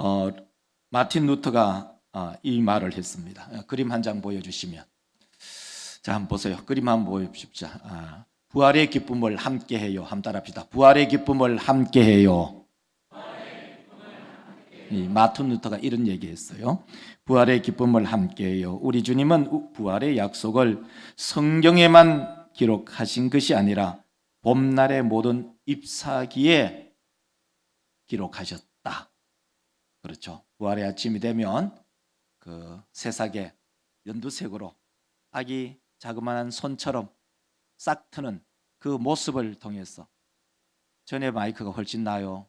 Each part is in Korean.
어, 마틴 루터가 아, 이 말을 했습니다. 어, 그림 한 장 보여주시면 자 한번 보세요. 그림 한번 보여주십시오. 아, 부활의 기쁨을 함께 해요. 함 따라합시다. 부활의 기쁨을 함께 해요. 이 마틴 루터가 이런 얘기했어요. 부활의 기쁨을 함께해요. 우리 주님은 우- 부활의 약속을 성경에만 기록하신 것이 아니라 봄날의 모든 잎사귀에 기록하셨다. 그렇죠. 부활의 아침이 되면 그 새싹에 연두색으로 아기 자그마한 손처럼 싹 트는 그 모습을 통해서 전에 마이크가 훨씬 나요.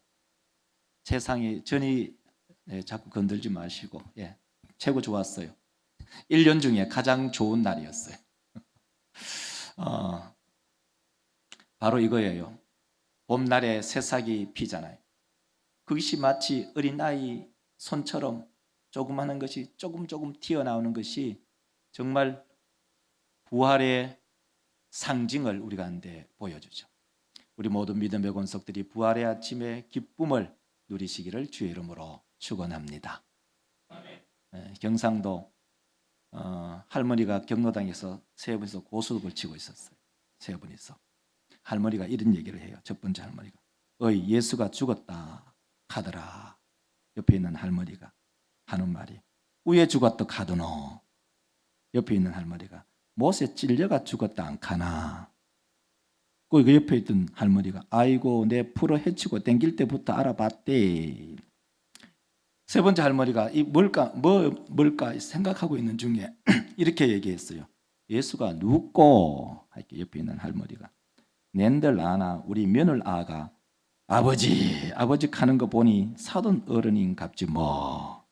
세상이 전이 네, 자꾸 건들지 마시고 예, 최고 좋았어요. 1년 중에 가장 좋은 날이었어요. 어, 바로 이거예요. 봄날에 새싹이 피잖아요. 그것이 마치 어린아이 손처럼 조그마한 것이 조금 조금 튀어나오는 것이 정말 부활의 상징을 우리가 한데 보여주죠. 우리 모든 믿음의 권속들이 부활의 아침의 기쁨을 누리시기를 주의 이름으로 축원합니다. 예, 경상도 어, 할머니가 경로당에서 세 분이서 고수를 치고 있었어요. 세 분이서 할머니가 이런 얘기를 해요. 첫 번째 할머니가 어이 예수가 죽었다 카더라. 옆에 있는 할머니가 하는 말이 우에 죽었다 카드노. 옆에 있는 할머니가 못에 찔려가 죽었다 안 카나. 그 옆에 있던 할머니가 아이고 내 풀어 헤치고 땡길 때부터 알아봤대. 세 번째 할머니가 이 뭘까 뭐 뭘까 생각하고 있는 중에 이렇게 얘기했어요. 예수가 이렇게 옆에 있는 할머니가 낸들 아나 우리 며느 아가 아버지 아버지 하는 거 보니 사돈 어른인 갑지 뭐.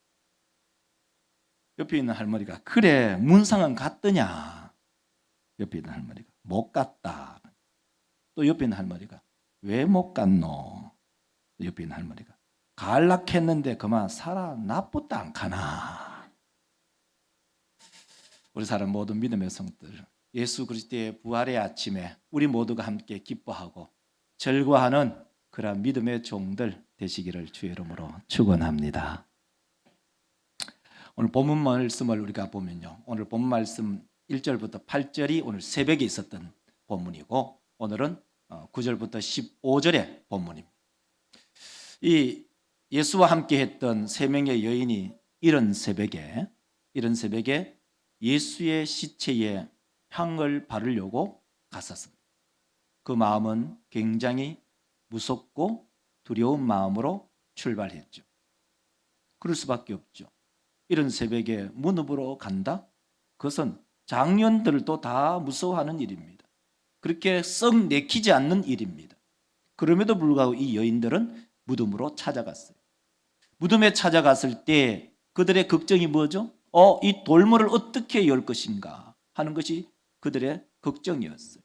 옆에 있는 할머니가 그래 문상은 갔더냐. 옆에 있는 할머니가 못 갔다. 또 옆에 있는 할머니가 왜 못 갔노? 또 옆에 있는 할머니가 갈락했는데 그만 살아 나쁘다 안 가나. 우리 사람 모든 믿음의 성들 예수 그리스도의 부활의 아침에 우리 모두가 함께 기뻐하고 절과하는 그러한 믿음의 종들 되시기를 주의 이름으로 축원합니다. 오늘 본문 말씀을 우리가 보면요. 오늘 본문 말씀 1절부터 8절이 오늘 새벽에 있었던 본문이고 오늘은 9절부터 15절의 본문입니다. 이 예수와 함께 했던 세 명의 여인이 이런 새벽에 이런 새벽에 예수의 시체에 향을 바르려고 갔었습니다. 그 마음은 굉장히 무섭고 두려운 마음으로 출발했죠. 그럴 수밖에 없죠. 이런 새벽에 문읍으로 간다? 그것은 장년들도 다 무서워하는 일입니다. 그렇게 썩 내키지 않는 일입니다. 그럼에도 불구하고 이 여인들은 무덤으로 찾아갔어요. 무덤에 찾아갔을 때 그들의 걱정이 뭐죠? 어, 이 돌문을 어떻게 열 것인가 하는 것이 그들의 걱정이었어요.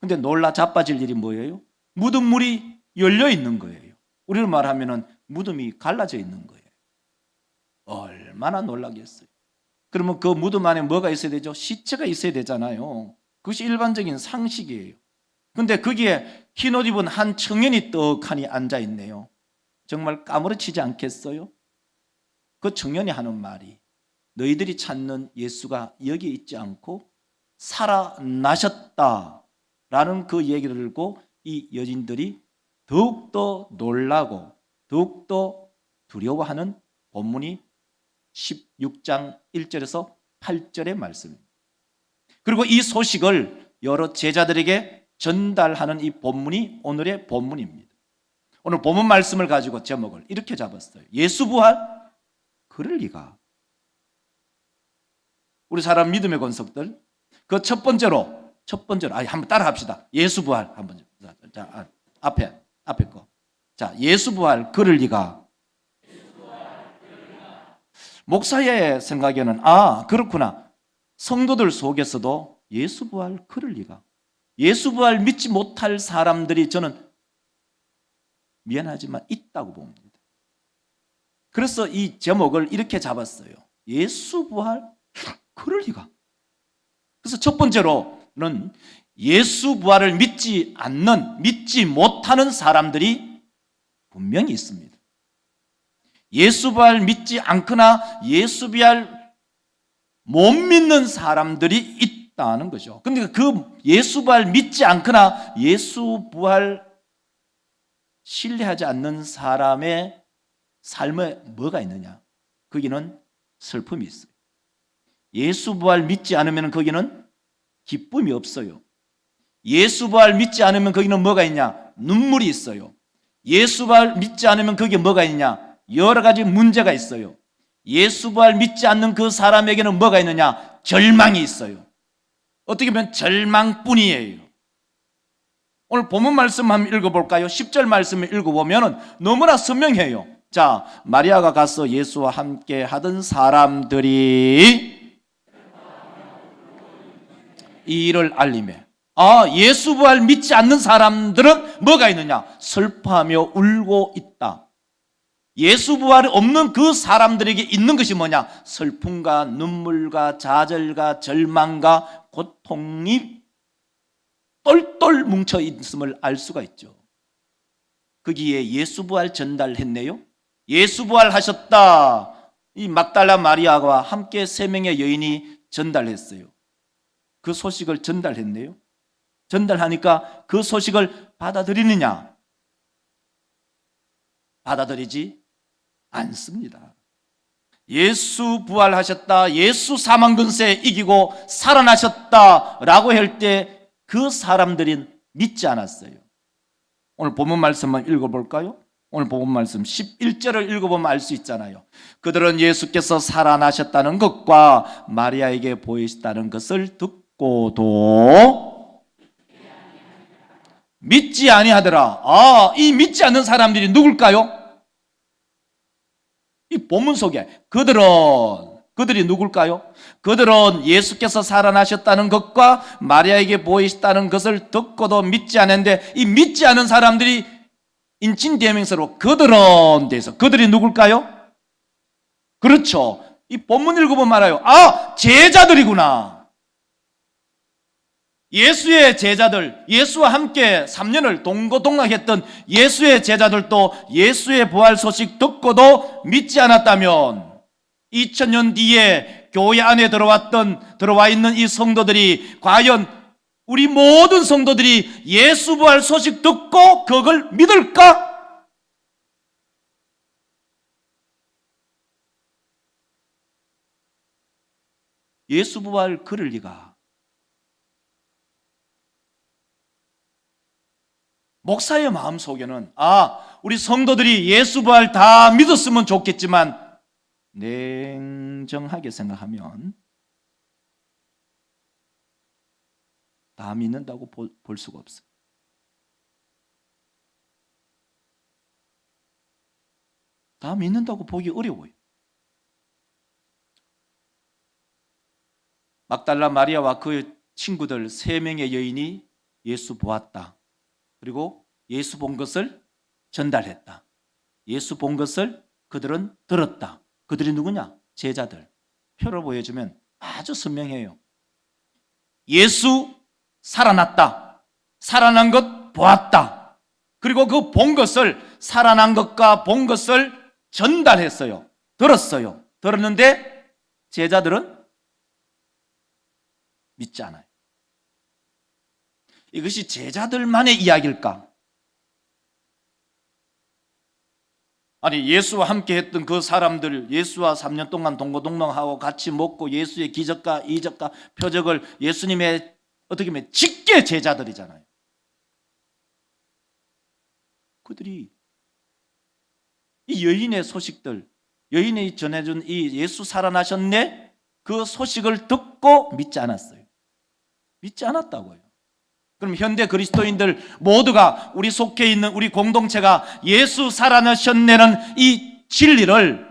근데 놀라 자빠질 일이 뭐예요? 무덤물이 열려 있는 거예요. 우리로 말하면은 무덤이 갈라져 있는 거예요. 얼마나 놀라겠어요. 그러면 그 무덤 안에 뭐가 있어야 되죠? 시체가 있어야 되잖아요. 그것이 일반적인 상식이에요. 근데 거기에 흰 옷 입은 한 청년이 떡하니 앉아 있네요. 정말 까무러치지 않겠어요? 그 청년이 하는 말이 너희들이 찾는 예수가 여기 있지 않고 살아나셨다라는 그 얘기를 듣고 이 여인들이 더욱더 놀라고 더욱더 두려워하는 본문이 16장 1절에서 8절의 말씀입니다. 그리고 이 소식을 여러 제자들에게 전달하는 이 본문이 오늘의 본문입니다. 오늘 본문 말씀을 가지고 제목을 이렇게 잡았어요. 예수 부활? 그럴 리가. 우리 사람 믿음의 권속들 그 첫 번째로 첫 번째로 아 한번 따라 합시다. 예수 부활 한번 자, 자 아, 앞에 앞에 거. 자, 예수 부활 그럴 리가. 목사의 생각에는 아, 그렇구나. 성도들 속에서도 예수 부활 그럴 리가. 예수 부활 믿지 못할 사람들이 저는 미안하지만 있다고 봅니다. 그래서 이 제목을 이렇게 잡았어요. 예수 부활 그럴 리가. 그래서 첫 번째로는 예수 부활을 믿지 않는, 믿지 못하는 사람들이 분명히 있습니다. 예수 부활 믿지 않거나 예수 부활 못 믿는 사람들이 있다는 거죠. 근데 그 예수 부활 믿지 않거나 예수 부활 신뢰하지 않는 사람의 삶에 뭐가 있느냐? 거기는 슬픔이 있어요. 예수 부활 믿지 않으면 거기는 기쁨이 없어요. 예수 부활 믿지 않으면 거기는 뭐가 있냐? 눈물이 있어요. 예수 부활 믿지 않으면 거기에 뭐가 있냐? 여러 가지 문제가 있어요. 예수 부활 믿지 않는 그 사람에게는 뭐가 있느냐? 절망이 있어요. 어떻게 보면 절망뿐이에요. 오늘 본문 말씀 한번 읽어볼까요? 10절 말씀을 읽어보면 너무나 선명해요. 자, 마리아가 가서 예수와 함께 하던 사람들이 이 일을 알림해. 아, 예수 부활 믿지 않는 사람들은 뭐가 있느냐? 슬퍼하며 울고 있다. 예수 부활이 없는 그 사람들에게 있는 것이 뭐냐? 슬픔과 눈물과 좌절과 절망과 고통이 똘똘 뭉쳐 있음을 알 수가 있죠. 거기에 예수 부활 전달했네요. 예수 부활 하셨다. 이 막달라 마리아와 함께 세 명의 여인이 전달했어요. 그 소식을 전달했네요. 전달하니까 그 소식을 받아들이느냐? 받아들이지 않습니다. 예수 부활하셨다. 예수 사망 근세 이기고 살아나셨다라고 할 때 그 사람들은 믿지 않았어요. 오늘 본문 말씀만 읽어 볼까요? 오늘 본문 말씀 11절을 읽어보면 알 수 있잖아요. 그들은 예수께서 살아나셨다는 것과 마리아에게 보이셨다는 것을 듣고도 믿지 아니하더라. 아, 이 믿지 않는 사람들이 누굴까요? 이 본문 속에 그들은 그들이 누굴까요? 그들은 예수께서 살아나셨다는 것과 마리아에게 보이셨다는 것을 듣고도 믿지 않는데 이 믿지 않은 사람들이 인칭 대명사로 그들은 돼서 그들이 누굴까요? 그렇죠. 이 본문 읽어보면 알아요. 아, 제자들이구나. 예수의 제자들, 예수와 함께 3년을 동고동락했던 예수의 제자들도 예수의 부활 소식 듣고도 믿지 않았다면 2000년 뒤에 교회 안에 들어왔던 들어와 있는 이 성도들이 과연 우리 모든 성도들이 예수 부활 소식 듣고 그걸 믿을까? 예수 부활 그럴 리가. 목사의 마음 속에는 아, 우리 성도들이 예수 부활 다 믿었으면 좋겠지만 냉정하게 생각하면 다 믿는다고 볼, 볼 수가 없어요. 다 믿는다고 보기 어려워요. 막달라 마리아와 그 친구들 세 명의 여인이 예수 보았다. 그리고 예수 본 것을 전달했다. 예수 본 것을 그들은 들었다. 그들이 누구냐? 제자들. 표로 보여주면 아주 선명해요. 예수 살아났다. 살아난 것 보았다. 그리고 그 본 것을 살아난 것과 본 것을 전달했어요. 들었어요. 들었는데 제자들은 믿지 않아요. 이것이 제자들만의 이야기일까? 아니 예수와 함께 했던 그 사람들 예수와 3년 동안 동고동락하고 같이 먹고 예수의 기적과 이적과 표적을 예수님의 어떻게 보면 직계 제자들이잖아요. 그들이 이 여인의 소식들 여인이 전해준 이 예수 살아나셨네 그 소식을 듣고 믿지 않았어요. 믿지 않았다고요. 그럼 현대 그리스도인들 모두가 우리 속해 있는 우리 공동체가 예수 살아나셨네는 이 진리를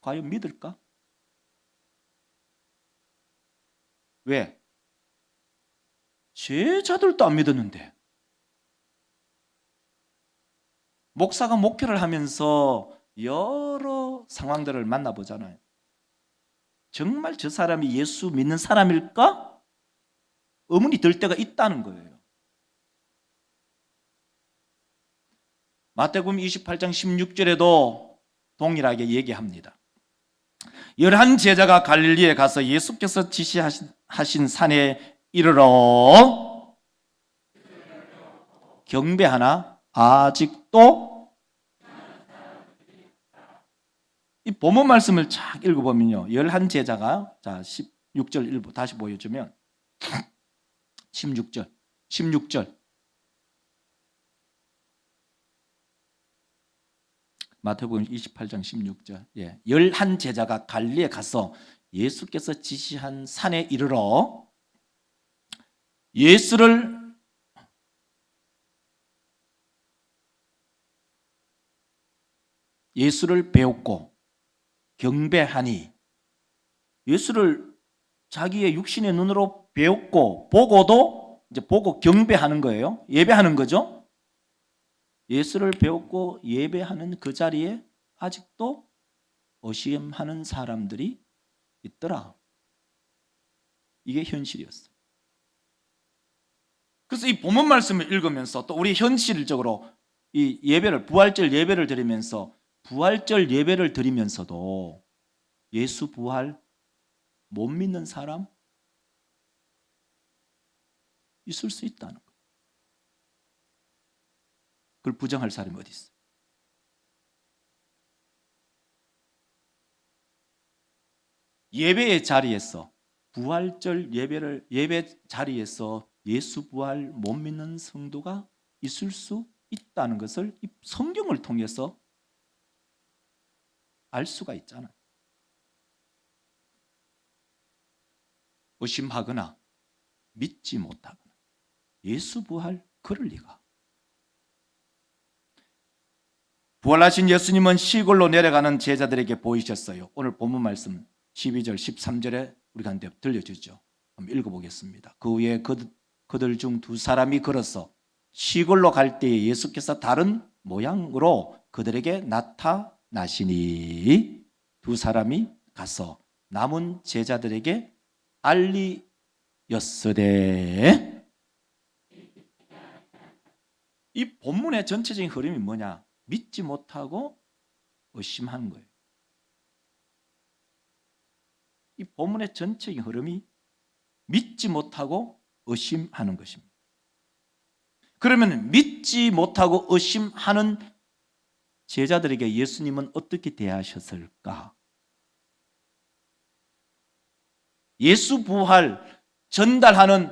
과연 믿을까? 왜? 제자들도 안 믿었는데. 목사가 목회를 하면서 여러 상황들을 만나보잖아요. 정말 저 사람이 예수 믿는 사람일까? 의문이 들 때가 있다는 거예요. 마태복음 28장 16절에도 동일하게 얘기합니다. 열한 제자가 갈릴리에 가서 예수께서 지시하신 하신 산에 이르러 경배하나 아직도 이 본문 말씀을 쫙 읽어보면요. 열한 제자가 자 16절 일부 다시 보여주면 16절 16절 마태복음 28장 16절. 예. 열한 제자가 갈리에 가서 예수께서 지시한 산에 이르러 예수를 예수를 배웠고 경배하니 예수를 자기의 육신의 눈으로 배웠고 보고도 이제 보고 경배하는 거예요. 예배하는 거죠. 예수를 배웠고 예배하는 그 자리에 아직도 의심하는 사람들이 있더라. 이게 현실이었어요. 그래서 이 본문 말씀을 읽으면서 또 우리 현실적으로 이 예배를 부활절 예배를 드리면서 부활절 예배를 드리면서도 예수 부활 못 믿는 사람 있을 수 있다는 거. 그걸 부정할 사람이 어디 있어? 예배의 자리에서 부활절 예배를 예배 자리에서 예수 부활 못 믿는 성도가 있을 수 있다는 것을 이 성경을 통해서 알 수가 있잖아요. 의심하거나 믿지 못하거나 예수 부활 그럴 리가. 부활하신 예수님은 시골로 내려가는 제자들에게 보이셨어요. 오늘 본문 말씀 12절 13절에 우리가 한번 들려주죠. 한번 읽어보겠습니다. 그 후에 그, 그들 중 두 사람이 걸어서 시골로 갈 때에 예수께서 다른 모양으로 그들에게 나타나시니 두 사람이 가서 남은 제자들에게 알리였으되 이 본문의 전체적인 흐름이 뭐냐? 믿지 못하고 의심하는 거예요. 이 본문의 전체적인 흐름이 믿지 못하고 의심하는 것입니다. 그러면 믿지 못하고 의심하는 제자들에게 예수님은 어떻게 대하셨을까? 예수 부활 전달하는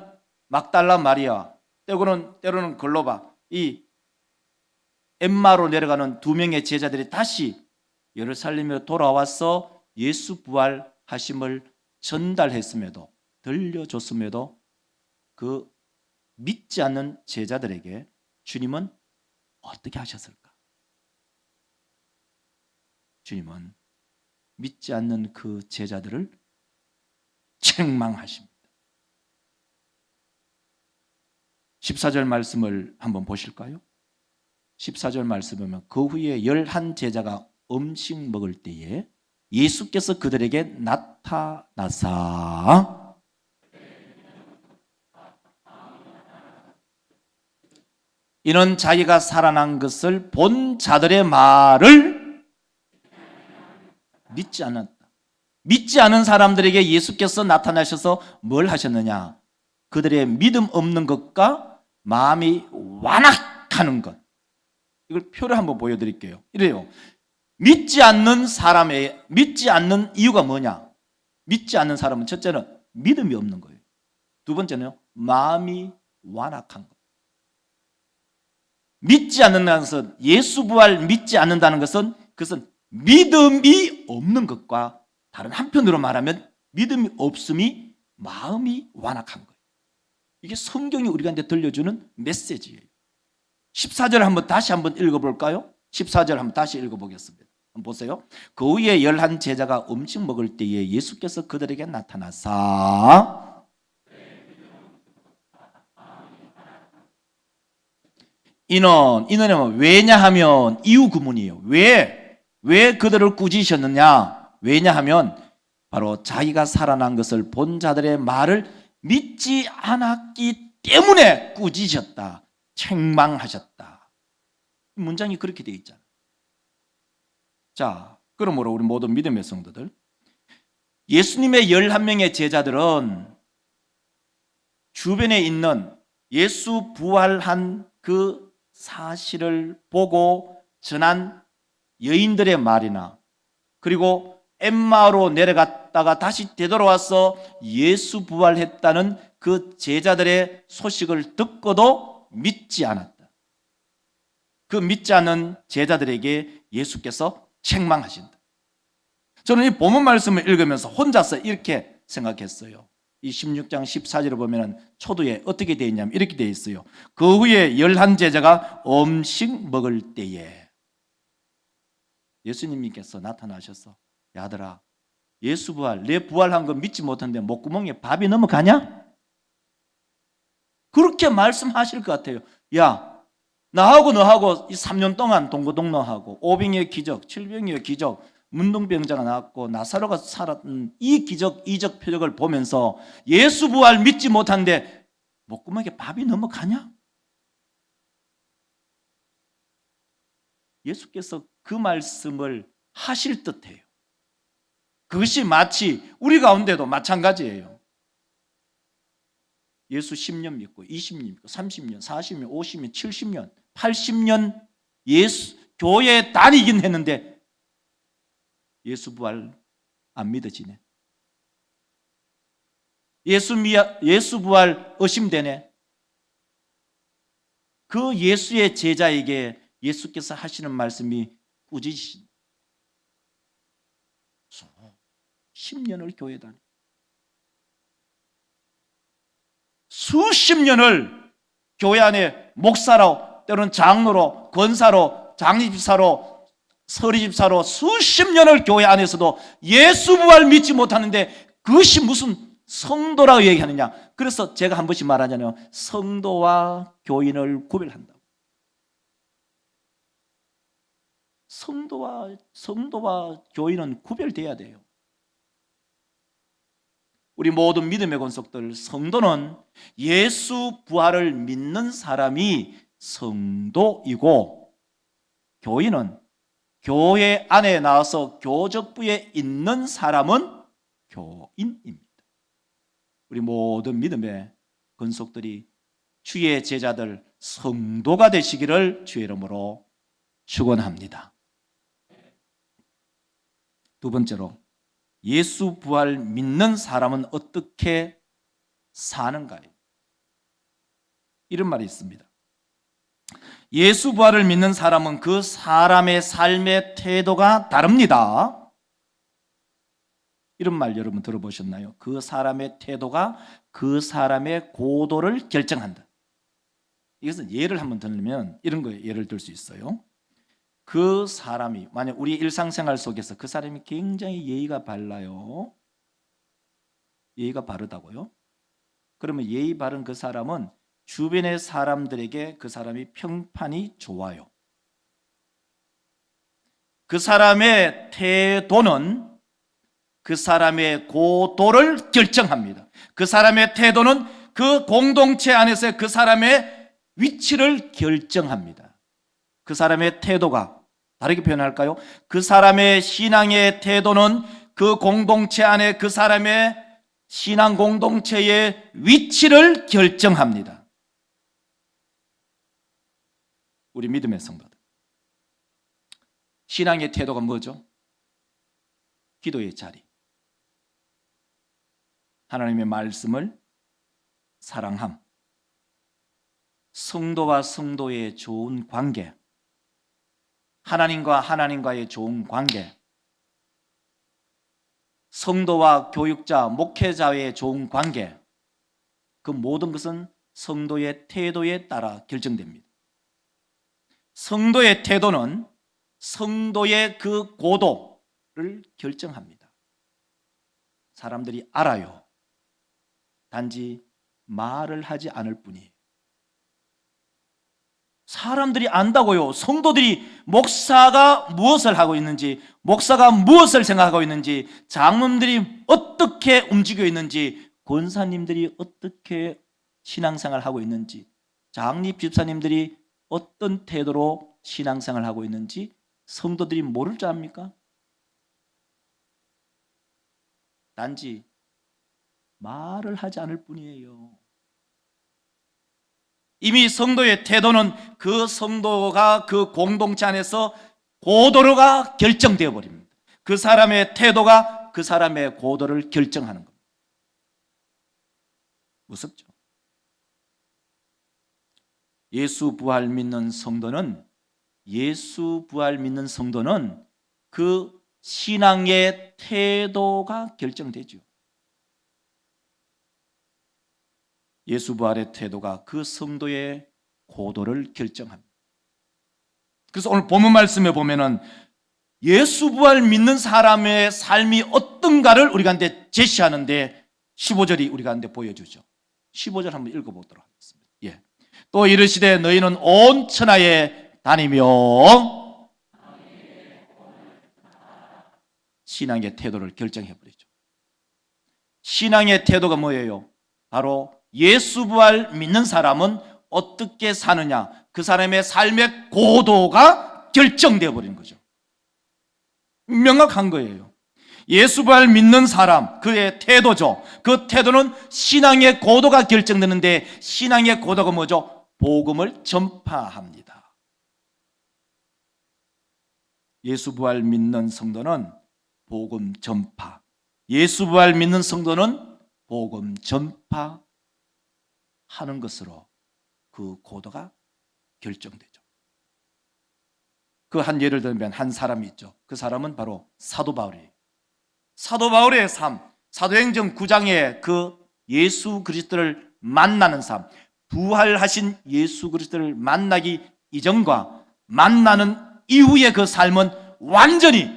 막달라 마리아 때로는 때로는 글로바 이 엠마로 내려가는 두 명의 제자들이 다시 예루살렘에 돌아와서 예수 부활 하심을 전달했음에도 들려줬음에도 그 믿지 않는 제자들에게 주님은 어떻게 하셨을까? 주님은 믿지 않는 그 제자들을 책망하십니다. 14절 말씀을 한번 보실까요? 14절 말씀 보면 그 후에 열한 제자가 음식 먹을 때에 예수께서 그들에게 나타나사 이는 자기가 살아난 것을 본 자들의 말을 믿지 않았다. 믿지 않은 사람들에게 예수께서 나타나셔서 뭘 하셨느냐? 그들의 믿음 없는 것과 마음이 완악하는 것. 이걸 표를 한번 보여드릴게요. 이래요. 믿지 않는 사람의 믿지 않는 이유가 뭐냐? 믿지 않는 사람은 첫째는 믿음이 없는 거예요. 두 번째는요, 마음이 완악한 것. 믿지 않는다는 것은 예수 부활 믿지 않는다는 것은 그것은 믿음이 없는 것과 다른 한편으로 말하면 믿음이 없음이 마음이 완악한 거예요. 이게 성경이 우리한테 들려주는 메시지예요. 14절 한번 다시 한번 읽어볼까요? 14절 한번 다시 읽어보겠습니다. 보세요. 그 후에 열한 제자가 음식 먹을 때에 예수께서 그들에게 나타나사 이는 이는 왜냐하면 이유 구문이에요. 왜 왜 그들을 꾸짖으셨느냐? 왜냐하면 바로 자기가 살아난 것을 본 자들의 말을 믿지 않았기 때문에 꾸짖었다. 책망하셨다. 문장이 그렇게 돼 있잖아. 자, 그러므로 우리 모든 믿음의 성도들 예수님의 11명의 제자들은 주변에 있는 예수 부활한 그 사실을 보고 전한 여인들의 말이나 그리고 엠마로 내려갔다가 다시 되돌아와서 예수 부활했다는 그 제자들의 소식을 듣고도 믿지 않았다. 그 믿지 않는 제자들에게 예수께서 책망하신다. 저는 이 본문 말씀을 읽으면서 혼자서 이렇게 생각했어요. 이 16장 14절을 보면 초두에 어떻게 되어 있냐면 이렇게 되어 있어요. 그 후에 열한 제자가 음식 먹을 때에 예수님께서 나타나셔서 야들아 예수 부활 내 부활한 거 믿지 못한데 목구멍에 밥이 넘어가냐? 그렇게 말씀하실 것 같아요. 야 나하고 너하고 이 3년 동안 동고동락하고 오병이의 기적, 칠병이의 기적, 문둥병자가 나왔고 나사로가 살았던 이 기적, 이적 표적을 보면서 예수 부활 믿지 못한데 목구멍에 밥이 넘어가냐? 예수께서 그 말씀을 하실 듯해요. 그것이 마치 우리 가운데도 마찬가지예요. 예수 10년 믿고 20년 믿고 30년, 40년, 50년, 70년, 80년 예수 교회에 다니긴 했는데 예수 부활 안 믿어지네. 예수 미야 예수 부활 의심되네. 그 예수의 제자에게 예수께서 하시는 말씀이 꾸짖으신 10년을 교회 다니 수십 년을 교회 안에 목사로 때로는 장로로 권사로 장립집사로 서리집사로 수십 년을 교회 안에서도 예수 부활 믿지 못하는데 그것이 무슨 성도라고 얘기하느냐. 그래서 제가 한 번씩 말하잖아요 성도와 교인을 구별한다 성도와 성도와 교인은 구별돼야 돼요. 우리 모든 믿음의 권속들 성도는 예수 부활을 믿는 사람이 성도이고 교인은 교회 안에 나와서 교적부에 있는 사람은 교인입니다. 우리 모든 믿음의 권속들이 주의 제자들 성도가 되시기를 주의 이름으로 축원합니다. 두 번째로 예수 부활 믿는 사람은 어떻게 사는가요? 이런 말이 있습니다. 예수 부활을 믿는 사람은 그 사람의 삶의 태도가 다릅니다. 이런 말 여러분 들어보셨나요? 그 사람의 태도가 그 사람의 고도를 결정한다. 이것은 예를 한번 들면 이런 거 예를 들 수 있어요. 그 사람이 만약 우리 일상생활 속에서 그 사람이 굉장히 예의가 발라요. 예의가 바르다고요? 그러면 예의 바른 그 사람은 주변의 사람들에게 그 사람이 평판이 좋아요. 그 사람의 태도는 그 사람의 고도를 결정합니다. 그 사람의 태도는 그 공동체 안에서 그 사람의 위치를 결정합니다. 그 사람의 태도가 다르게 표현할까요? 그 사람의 신앙의 태도는 그 공동체 안에 그 사람의 신앙 공동체의 위치를 결정합니다. 우리 믿음의 성도들. 신앙의 태도가 뭐죠? 기도의 자리. 하나님의 말씀을 사랑함. 성도와 성도의 좋은 관계. 하나님과 하나님과의 좋은 관계, 성도와 교육자, 목회자의 좋은 관계, 그 모든 것은 성도의 태도에 따라 결정됩니다. 성도의 태도는 성도의 그 고도를 결정합니다. 사람들이 알아요. 단지 말을 하지 않을 뿐이에요. 사람들이 안다고요. 성도들이 목사가 무엇을 하고 있는지, 목사가 무엇을 생각하고 있는지, 장로들이 어떻게 움직여 있는지, 권사님들이 어떻게 신앙생활 하고 있는지, 장립 집사님들이 어떤 태도로 신앙생활 하고 있는지 성도들이 모를 줄 압니까? 단지 말을 하지 않을 뿐이에요. 이미 성도의 태도는 그 성도가 그 공동체 안에서 고도로가 결정되어 버립니다. 그 사람의 태도가 그 사람의 고도를 결정하는 겁니다. 무섭죠? 예수 부활 믿는 성도는 예수 부활 믿는 성도는 그 신앙의 태도가 결정되죠. 예수 부활의 태도가 그 성도의 고도를 결정합니다. 그래서 오늘 본문 말씀에 보면은 예수 부활 믿는 사람의 삶이 어떤가를 우리가 한테 제시하는데 15절이 우리가 한테 보여주죠. 15절 한번 읽어보도록 하겠습니다. 예. 또 이르시되 너희는 온 천하에 다니며 신앙의 태도를 결정해 버리죠. 신앙의 태도가 뭐예요? 바로 예수 부활 믿는 사람은 어떻게 사느냐? 그 사람의 삶의 고도가 결정되어 버리는 거죠. 명확한 거예요. 예수 부활 믿는 사람, 그의 태도죠. 그 태도는 신앙의 고도가 결정되는데 신앙의 고도가 뭐죠? 복음을 전파합니다. 예수 부활 믿는 성도는 복음 전파. 예수 부활 믿는 성도는 복음 전파 하는 것으로 그 고도가 결정되죠. 그 한 예를 들면 한 사람이 있죠. 그 사람은 바로 사도 바울이에요. 사도 바울의 삶, 사도행전 9장의 그 예수 그리스도를 만나는 삶, 부활하신 예수 그리스도를 만나기 이전과 만나는 이후의 그 삶은 완전히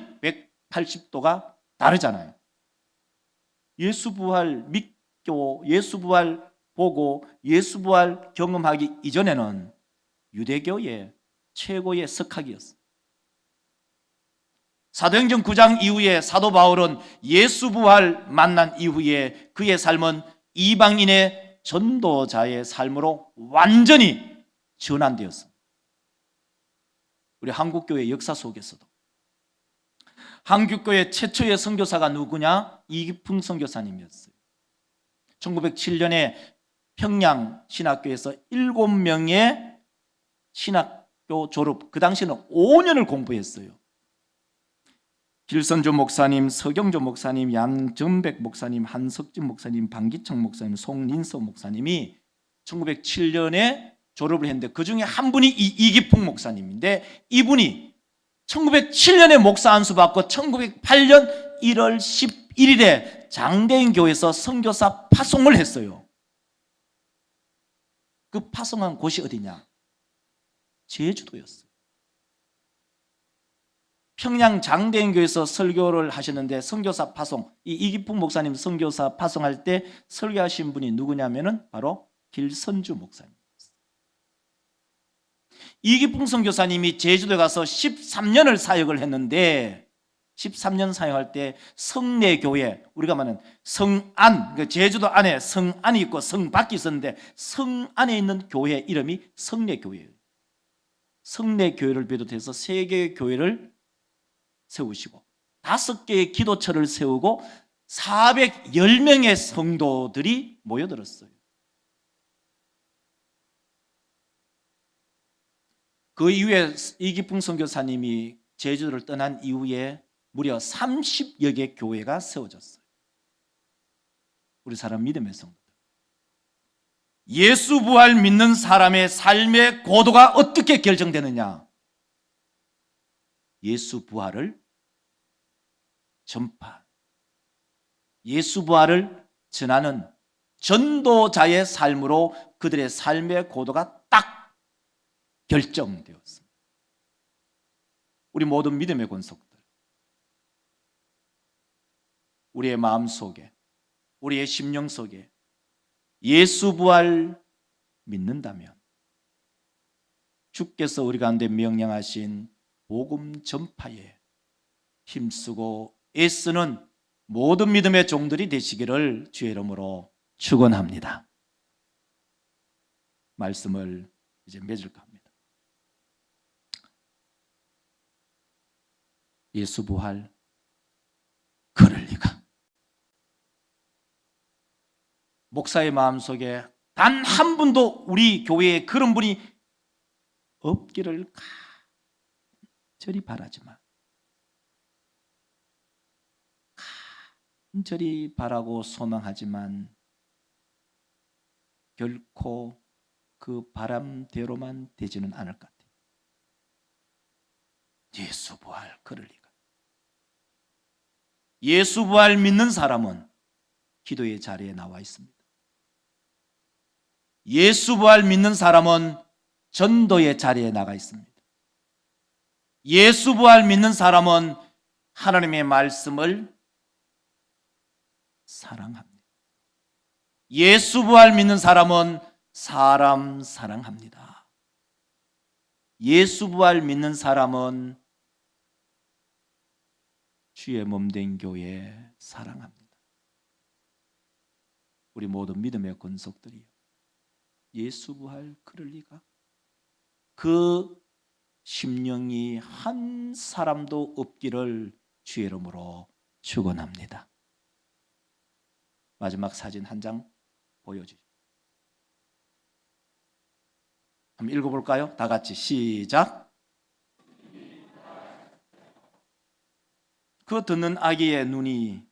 180도가 다르잖아요. 예수 부활 믿고 예수 부활 보고 예수 부활 경험하기 이전에는 유대교의 최고의 석학이었어요. 사도행전 9장 이후에 사도 바울은 예수 부활 만난 이후에 그의 삶은 이방인의 전도자의 삶으로 완전히 전환되었습니다. 우리 한국교회 역사 속에서도 한국교회 최초의 선교사가 누구냐? 이기풍 선교사님이었어요. 1907년에 평양 신학교에서 7명의 신학교 졸업, 그 당시는 5년을 공부했어요. 길선조 목사님, 서경조 목사님, 양전백 목사님, 한석진 목사님, 방기청 목사님, 송린서 목사님이 1907년에 졸업을 했는데 그 중에 한 분이 이, 이기풍 목사님인데 이분이 1907년에 목사 안수 받고 1908년 1월 11일에 장대인 교회에서 선교사 파송을 했어요. 그 파송한 곳이 어디냐? 제주도였어요. 평양 장대인교에서 설교를 하셨는데 선교사 파송, 이 이기풍 목사님 선교사 파송할 때 설교하신 분이 누구냐면은 바로 길선주 목사님. 이기풍 선교사님이 제주도에 가서 13년을 사역을 했는데 13년 사역할 때 성내교회 우리가 말하는 성안 그 제주도 안에 성안이 있고 성밖이 있었는데 성 안에 있는 교회 이름이 성내교회예요. 성내교회를 비롯해서 세 개의 교회를 세우시고 다섯 개의 기도처를 세우고 410명의 성도들이 모여들었어요. 그 이후에 이기풍 선교사님이 제주도를 떠난 이후에 무려 30여 개 교회가 세워졌어요. 우리 사람 믿음의 성도들. 예수 부활 믿는 사람의 삶의 고도가 어떻게 결정되느냐? 예수 부활을 전파. 예수 부활을 전하는 전도자의 삶으로 그들의 삶의 고도가 딱 결정되었습니다. 우리 모든 믿음의 권속들. 우리의 마음 속에, 우리의 심령 속에 예수 부활 믿는다면 주께서 우리 가운데 명령하신 복음 전파에 힘쓰고 애쓰는 모든 믿음의 종들이 되시기를 주의 이름으로 축원합니다. 말씀을 이제 맺을까 합니다. 예수 부활 그럴 리가. 목사의 마음속에 단 한 분도 우리 교회에 그런 분이 없기를 간절히 바라지만 간절히 바라고 소망하지만 결코 그 바람대로만 되지는 않을 것 같아요. 예수 부활 그럴 리가. 예수 부활 믿는 사람은 기도의 자리에 나와 있습니다. 예수 부활 믿는 사람은 전도의 자리에 나가 있습니다. 예수 부활 믿는 사람은 하나님의 말씀을 사랑합니다. 예수 부활 믿는 사람은 사람 사랑합니다. 예수 부활 믿는 사람은 주의 몸된 교회 사랑합니다. 우리 모두 믿음의 권속들이요. 예수 부활 그럴 리가? 그 심령이 한 사람도 없기를 주의 이름으로 축원합니다. 마지막 사진 한 장 보여주시죠. 한번 읽어볼까요? 다 같이 시작. 그 듣는 아기의 눈이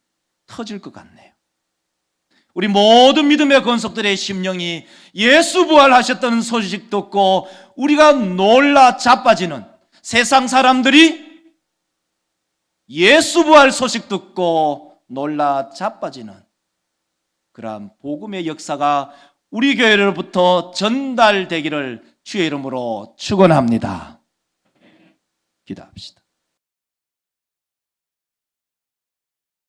터질 것 같네요. 우리 모든 믿음의 건속들의 심령이 예수 부활하셨다는 소식 듣고 우리가 놀라 자빠지는 세상 사람들이 예수 부활 소식 듣고 놀라 자빠지는 그러한 복음의 역사가 우리 교회로부터 전달되기를 주의 이름으로 축원합니다. 기도합시다.